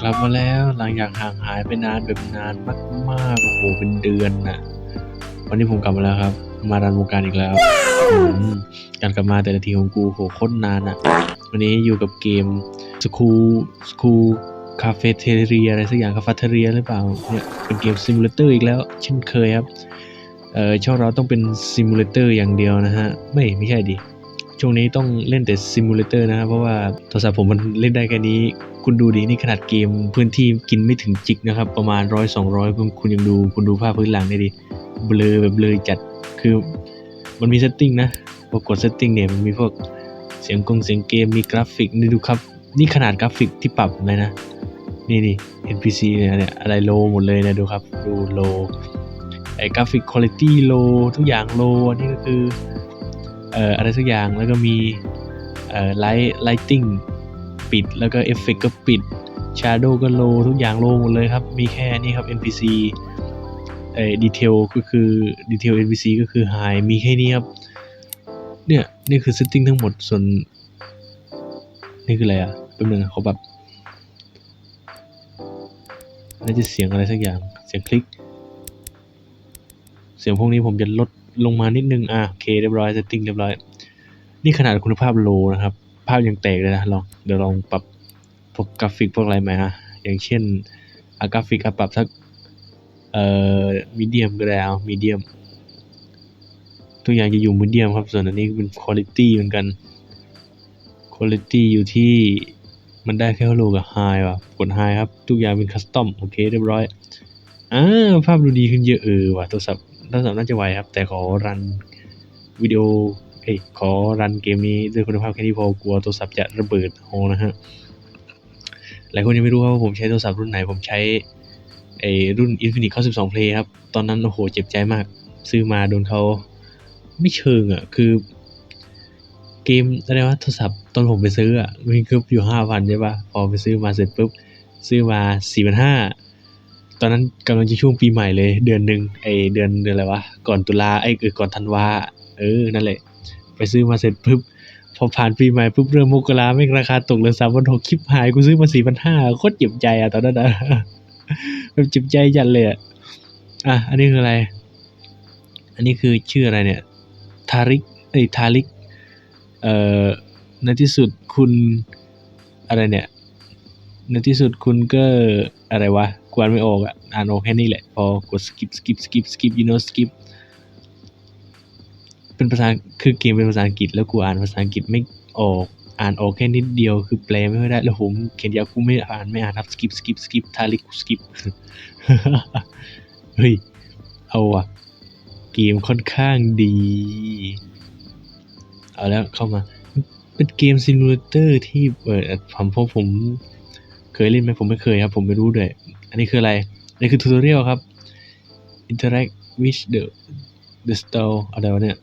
กลับมาแล้วหลังจากห่างหายไปนานแบบนานมากๆโอ้โหเป็นเดือนน่ะวันนี้ผมกลับมาแล้วครับ มารันวงการอีกแล้วการกลับมาแต่ละทีของกูโหโคตรนานอะวันนี้อยู่กับเกมสคูสคูคาเฟ่เทเรียอะไรสักอย่างคาเฟ่เทเรียหรือเปล่าเนี่ยเป็นเกมซิมูเลเตอร์อีกแล้ว เช่นเคยครับเออช่องเราต้องเป็นซิมูเลเตอร์อย่างเดียวนะฮะ ไม่ไม่ใช่ดิ ช่วงนี้ต้องเล่นแต่ซิมูเลเตอร์นะครับเพราะว่าโทรศัพท์ผมมันเล่นได้แค่นี้ คุณดูดินี่ขนาดเกมพื้นที่กินไม่ถึงจิกนะครับ ประมาณร้อยสองร้อยคุณยังดูคุณดูภาพพื้นหลังได้ดิเบลอแบบเบลอจัดคือมันมีเซตติ้งนะพอกดเซตติ้งเนี่ยมันมีพวกเสียงกงเสียงเกมมีกราฟิกนี่ดูครับ นี่ขนาดกราฟิกที่ปรับเลยนะ นี่นี่ NPC เนี่ยเนี่ยอะไรโลหมดเลยนะดูครับ ดูโลไอ้กราฟิกคุณภาพโลทุกอย่างโลอันนี้ก็คือ เอ่ออะไรสักอย่างแล้วก็มีเอ่อไลท์ไลติ้งปิดแล้วก็เอฟเฟกก็ปิดชาร์โดก็โลทุกอย่างโลหมดเลยครับ มีแค่นี้ครับ NPC เอ่อดีเทลก็คือดีเทล NPC ก็คือ high มีแค่นี้ครับ เนี่ย นี่คือ setting ทั้งหมดส่วน นี่คืออะไรอะแป๊บนึงเขาแบบน่าจะเสียงอะไรสักอย่างเสียงคลิก เสียงพวกนี้ผมจะลด ลงมานิดนึง อะโอเคเรียบร้อยเซตติ้งเรียบร้อย นี่ขนาดคุณภาพโลนะครับ ภาพยังแตกเลยนะลองเดี๋ยวลองปรับพวกกราฟิกพวกอะไรไหมฮะอย่างเช่นอากราฟิกปรับสักเอ่อมีเดียมก็ได้เอามีเดียมทุกอย่างจะอยู่มีเดียมครับ ส่วนอันนี้เป็นคุณภาพเหมือนกันคุณภาพอยู่ที่มันได้แค่โลกับไฮว่ะกดไฮครับ ทุกอย่างเป็นคัสตอมโอเคเรียบร้อยอ่าภาพดูดีขึ้นเยอะเออว่ะโทรศัพท์ ทรศัพท์น่าจะไหวครับ แต่ขอรันวิดีโอเอ้ยขอรันเกมนี้ด้วยคุณภาพแค่นี้พอกลัวโทรศัพท์จะระเบิดโอนะฮะหลายคนยังไม่รู้ครับว่าผมใช้โทรศัพท์รุ่นไหน ผมใช้ไอ้รุ่น Infinix 92 Play ครับ ตอนนั้น โอ้โห เจ็บใจมาก ซื้อมาโดนเขาไม่เชิงอะ คือ เกมอะไรวะโทรศัพท์ตอนผมไปซื้ออะมีเกืออยู่ห้าพันใช่ปะพอไปซื้อมาเสร็จปุ๊บ ซื้อมาสี่พันห้า ตอนนั้นกำลังจะช่วงปีใหม่เลย เดือนหนึ่งไอเดือนเดือนอะไรวะก่อนตุลาไอเออก่อนธันวาเออนั่นแหละ ไปซื้อมาเสร็จปุ๊บพอผ่านปีใหม่ปุ๊บเริ่มมกราไม่ราคาตกเหลือสามพันหกคลิปหายกูซื้อมาสี่พันห้าโคตรเจ็บใจอะตอนนั้นอะแบบเจ็บใจจัดเลยอะอะอันนี้คืออะไร อันนี้คือชื่ออะไรเนี่ยทาริกเอ้ยทาริกเอ่อในที่สุดคุณอะไรเนี่ยในที่สุดคุณก็อะไรวะ กวนไม่ออกอะอ่านออกแค่นี้แหละ พอกด skip skip skip skip you know skip เป็นภาษาคือเกมเป็นภาษาอังกฤษแล้วกูอ่านภาษาอังกฤษไม่ออกอ่านออกแค่นิดเดียวคือแปลไม่ค่อยได้แล้วผมเขียนยาวกูไม่อ่านไม่อ่านครับ skip skip skip ทาริกกู skip เฮ้ยเอาว่ะเกมค่อนข้างดี เอาแล้วเข้ามา เป็นเกมซิมูเลเตอร์ที่เปิดผมพบผม ยเล่นไหมผมไม่เคยครับ ผมไม่รู้ด้วย อันนี้คืออะไร อันนี้คือทูตอเรียลครับ interact with the the store อะไรวะเนี่ย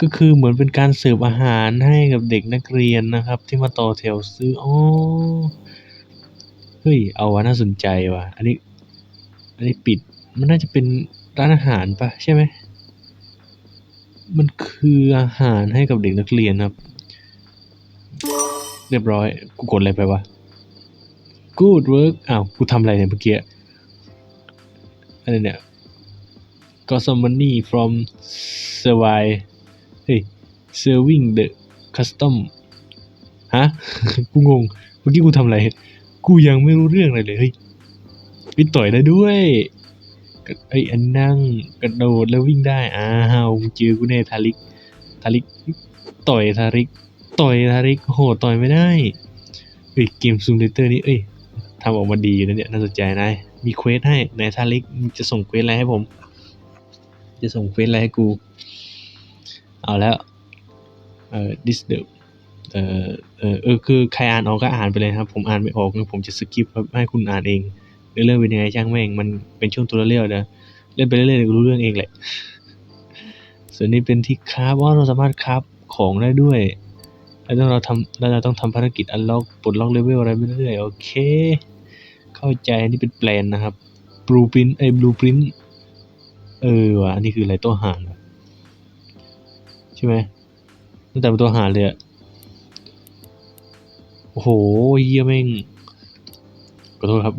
ก็คือเหมือนเป็นการเสิร์ฟอาหารให้กับเด็กนักเรียนนะครับ ที่มาต่อแถวซื้ออ๋อเฮ้ย เอาวะน่าสนใจว่ะ อันนี้ อันนี้ปิด มันน่าจะเป็นร้านอาหารปะใช่ไหม มันคืออาหารให้กับเด็กนักเรียนครับ เรียบร้อย กูกดอะไรไปวะ good work อ้าวกูทำอะไรเนี่ยเมื่อกี้อะไรเนี่ย got some money from survive เฮ้ย serving the custom ฮะ กูงง เมื่อกี้กูทำอะไร กูยังไม่รู้เรื่องอะไรเลย เฮ้ยไปต่อยได้ด้วยไอ้ยอันนั่งกระโดดแล้ววิ่งได้ อ้าวเจอกูแน่ทาริก ทาริก ต่อยทาริก ต่อยทาริกโหต่อยไม่ได้เฮ้ยเกมซูมเลเตอร์นี้เอ้ย ทำออกมาดีอยู่นะเนี่ยน่าสนใจนายมีเควสให้นายทาริกจะส่งเควสอะไรให้ผม จะส่งเควสอะไรให้กู เอาแล้วเอ่อ this the เอ่อเออเออคือใครอ่านออกก็อ่านไปเลยครับ ผมอ่านไม่ออกงั้นผมจะสกิปให้คุณอ่านเองเรื่องเป็นยังไงช่างแม่งมันเป็นช่วงตัวเรียวนะเล่นไปเรื่อยๆรู้เรื่องเองแหละส่วนนี้เป็นที่คราฟว่าเราสามารถคราฟของได้ด้วยแล้วต้องเราทำแล้วเราต้องทำภารกิจอันล็อกปลดล็อกเลเวลอะไรไปเรื่อยๆโอเค เข้าใจอันนี่เป็นแปลนนะครับบลูปรินไอ้บลูปรินเออว่ะอันนี้คืออะไรตัวหารใช่ไหมตั้งแต่เป็นตัวหารเลยอะโอ้โหเยี่ยแม่งขอโทษครับ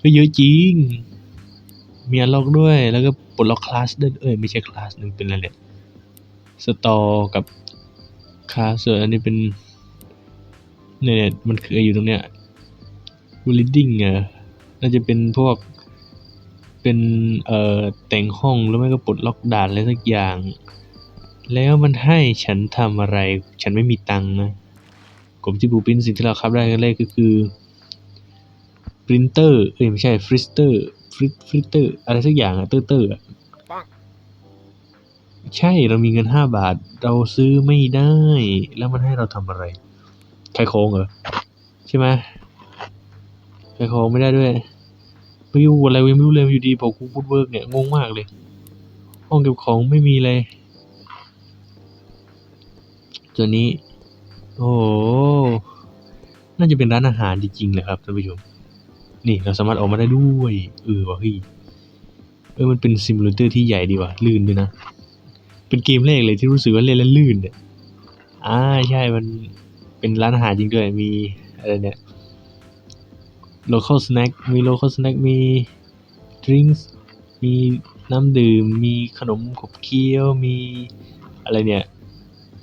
ก็เยอะจริง มีอันล็อกด้วย แล้วก็ปลดล็อกคลาสด้เอ้ยไม่ใช่คลาสหนึ่งเป็นอะไรเนี่ยสตอกับคลาสส่วนอันนี้เป็นเนี่ยเนี่ยมันคืออยู่ตรงเนี้ย building อะน่าจะเป็นพวก เป็นเอ่อแต่งห้องแล้วไม่ก็ปลดล็อกด่านอะไรสักอย่าง แล้วมันให้ฉันทำอะไร ฉันไม่มีตังค์นะกรมที่บูปินสิ่งที่เราครับได้กันแรกก็คือปรินเตอร์เอ้ยไม่ใช่ฟริสเตอร์ฟริฟริเตอร์อะไรสักอย่างอะเตอร์เตอร์อะใช่เรามีเงินห้าบาท เราซื้อไม่ได้ แล้วมันให้เราทำอะไรขายของเหรอ ใช่ไหม ขายของไม่ได้ด้วยไม่รู้อะไรไม่รู้เลยอยู่ดีบอกกูพูดเวิร์กเนี่ยงงมากเลย ห้องเก็บของไม่มีเลยตัวนี้ โอ้น่าจะเป็นร้านอาหารจริงๆเลยครับท่านผู้ชมนี่เราสามารถออกมาได้ด้วยเออว่ะเฮ้ยเออมันเป็นซิมูเลเตอร์ที่ใหญ่ดีว่ะลื่นด้วยนะเป็นเกมแรกเลยที่รู้สึกว่าเล่นแล้วลื่นเนี่ยอ่าใช่มันเป็นร้านอาหารจริงด้วยมีอะไรเนี่ย local snack มี local snack มี drinks มีน้ำดื่ม มีขนมขบเคี้ยว มีอะไรเนี่ย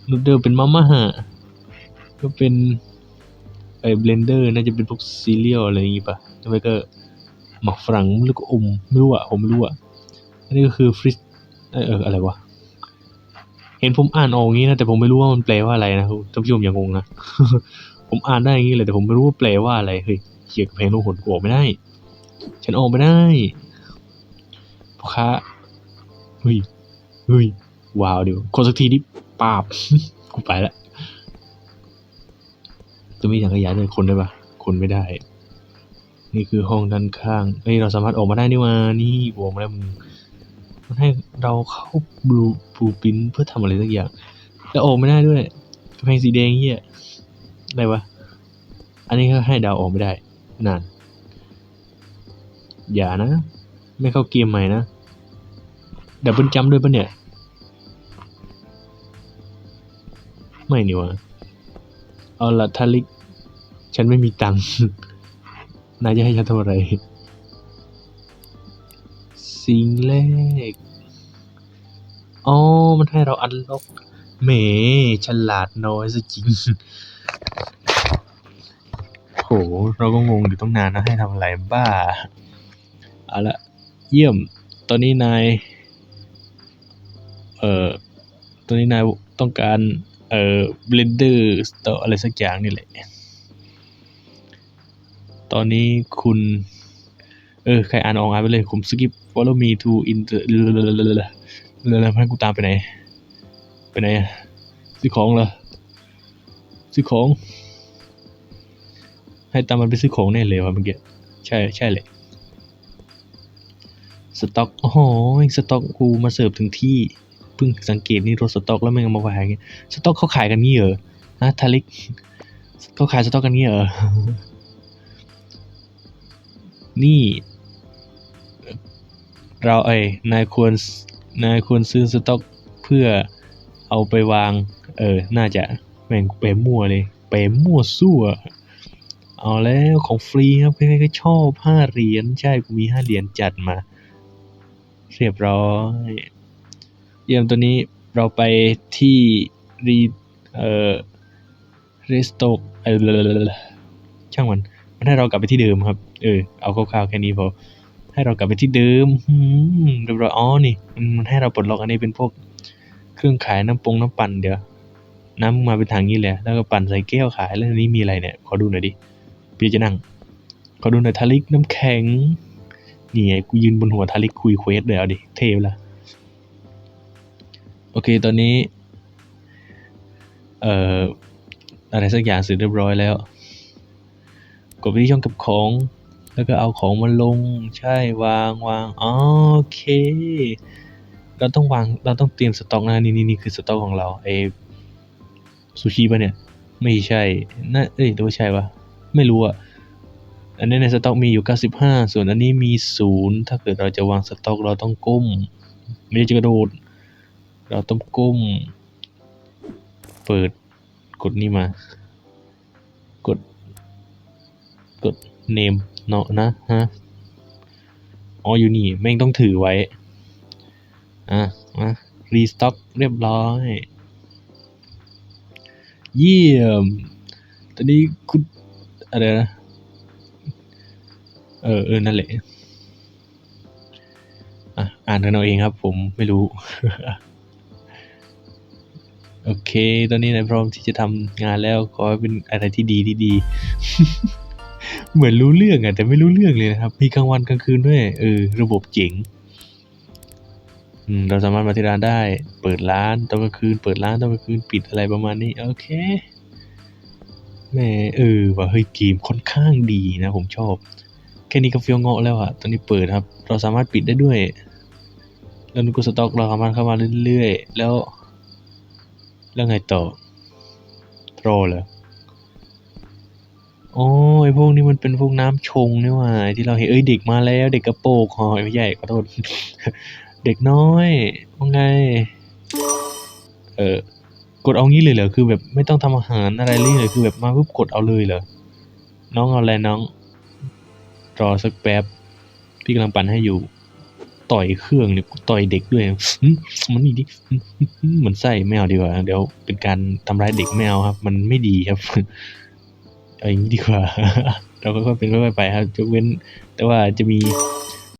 นูดเดิลเป็นมาม่าก็เป็นไอ้เบลนเดอร์น่าจะเป็นพวกซีเรียลอะไรอย่างงี้ปะแล้วก็หมักฝรั่งแล้วก็อมไม่รู้อะผมไม่รู้อะอันนี้ก็คือฟริสเออเอออะไรวะเห็นผมอ่านออกงี้นะแต่ผมไม่รู้ว่ามันแปลว่าอะไรนะท่านผู้ชมอย่างงงนะ ผมอ่านได้อย่างงี้เลยแต่ผมไม่รู้ว่าแปลว่าอะไรเฮ้ย เขียนกับเพลงลูกหนกูออกไม่ได้ ฉันออกไม่ได้พ่อค้าเฮ้ยเฮ้ยว้าวเดี๋ยวคนสักทีดิปาบกูไปละจะมีถังขยะด้วยคนได้ปะคนไม่ได้ นี่คือห้องด้านข้างเฮ้ยเราสามารถออกมาได้นี่วานี่บวกมาแล้วมึงมันให้เราเข้าบลูบลูปินเพื่อทำอะไรสักอย่างแล้วออกไม่ได้ด้วยกระแพงสีแดงเหี้ยอะไรวะอันนี้ก็ให้ดาวออกไม่ได้ นานอย่านะ ไม่เข้าเกมใหม่นะดับเบิลจัมด้วยปะเนี่ย ไม่นี่วะเอาละทาลิก ฉันไม่มีตังค์นายจะให้ฉันทำอะไร สิ่งแรกอ๋อ มันให้เราอันล็อกแหมฉลาดน้อยซะจริง โห เราก็งงอยู่ตั้งนานนะให้ทำอะไรบ้า เอาละ เยี่ยม ตอนนี้นาย เอ่อ ตอนนี้นายต้องการ เอ่อ Blender Store อะไรสักอย่างนี่แหละ ตอนนี้คุณ เออ ใครอ่านออกอ่านไปเลย ผม skip follow me to in the แล้วให้กูตามไปไหน ไปไหนอะซื้อของเหรอซื้อของ ให้ตามมันไปซื้อของแน่เลยวะเมื่อกี้ใช่ใช่เลยสต็อกโอ้โหสต็อกกูมาเสิร์ฟถึงที่เพิ่งสังเกตนี่รถสต็อกแล้วแม่งเอามาขายอย่างเงี้ยสต็อกเขาขายกันงี้เหรอนะทาริกเขาขายสต็อกกันงี้เหรอนี่ เราเอ้นายควรนายควรซื้อสต็อกเพื่อเอาไปวาง เออ น่าจะแม่งเปมั่วเลยเปมั่วซั่ว เอาแล้วของฟรีครับใครๆก็ชอบห้าเหรียญใช่กูมีห้าเหรียญจัดมา เรียบร้อย เยี่ยมตัวนี้เราไปที่รีเอ่อรีสโตกเออช่างมันมันให้เรากลับไปที่เดิมครับ เออเอาคร่าวๆแค่นี้พอให้เรากลับไปที่เดิมอืมเรียบร้อยอ๋อนี่มันให้เราปลดล็อกอันนี้เป็นพวกเครื่องขายน้ำปงน้ำปั่นเดี๋ยวน้ำมาเป็นถังนี้เลยแล้วก็ปั่นใส่แก้วขาย แล้วอันนี้มีอะไรเนี่ย ขอดูหน่อยดิ พี่จะนั่งขอดูหน่อยทาริกน้ำแข็งนี่ไงกูยืนบนหัวทาริกคุยเควสเลยเอาดิเท่ละโอเคตอนนี้ เอ่ออะไรสักอย่างเสร็จเรียบร้อยแล้ว กดไปที่ช่องเก็บของ แล้วก็เอาของมาลงใช่วางวางโอเค เราต้องวางเราต้องเตรียมสต็อกนะนี่นี่นี่คือสต็อกของเราไอซูชิปะเนี่ย ไม่ใช่น่าเอ้ยหรือว่าใช่ปะ ไม่รู้อะอันนี้ในสต็อกมีอยู่ 95 ส่วนอันนี้มี 0 ถ้าเกิดเราจะวางสต็อกเราต้องก้ม ไม่ได้จะกระโดด เราต้องก้ม เปิดกดนี่มา กด กดเนมเนาะนะฮะ อ๋ออยู่นี่ แม่งต้องถือไว้ อะมารีสต็อกเรียบร้อย เยี่ยม ตอนนี้คุณ อะไรนะเออเออนั่นแหละอ่านกันเอาเองครับ ผมไม่รู้ โอเค ตอนนี้นายพร้อมที่จะทำงานแล้วขอให้เป็นอะไรที่ดีที่ดี เหมือนรู้เรื่องอะแต่ไม่รู้เรื่องเลยนะครับ มีกลางวันกลางคืนด้วย เออ ระบบเจ๋งอืมเราสามารถมาที่ร้านได้ เปิดร้านตอนกลางคืน เปิดร้านตอนกลางคืนปิดอะไรประมาณนี้ โอเค แม่เออว่าเฮ้ยเกมค่อนข้างดีนะผมชอบ แค่นี้ก็เฟี้ยวเงาะแล้วอะตอนนี้เปิดครับ เราสามารถปิดได้ด้วย แล้วนุกสต็อกเราสามารถเข้ามาเรื่อยๆ แล้ว แล้วไงต่อรอเหรออ๋อไอพวกนี้มันเป็นพวกน้ำชงนี่ว่าที่เราเห็นเอ้ยเด็กมาแล้ว เด็กกระโปรงหอยไม่ใหญ่ขอโทษเด็กน้อยว่าไง เออ กดเอางี้เลยเหรอคือแบบไม่ต้องทำอาหารอะไรเลยเลยคือแบบมาปุ๊บกดเอาเลยเหรอน้องเอาอะไรน้อง รอสักแป๊บพี่กำลังปั่นให้อยู่ต่อยเครื่องเนี่ยต่อยเด็กด้วยมันนี่ดิเหมือนไส้แมวดีกว่า เดี๋ยวเป็นการทำร้ายเด็กแมวครับ มันไม่ดีครับเอาอย่างนี้ดีกว่า เราก็ค่อยเป็นค่อยไปครับยกเว้น แต่ว่าจะมี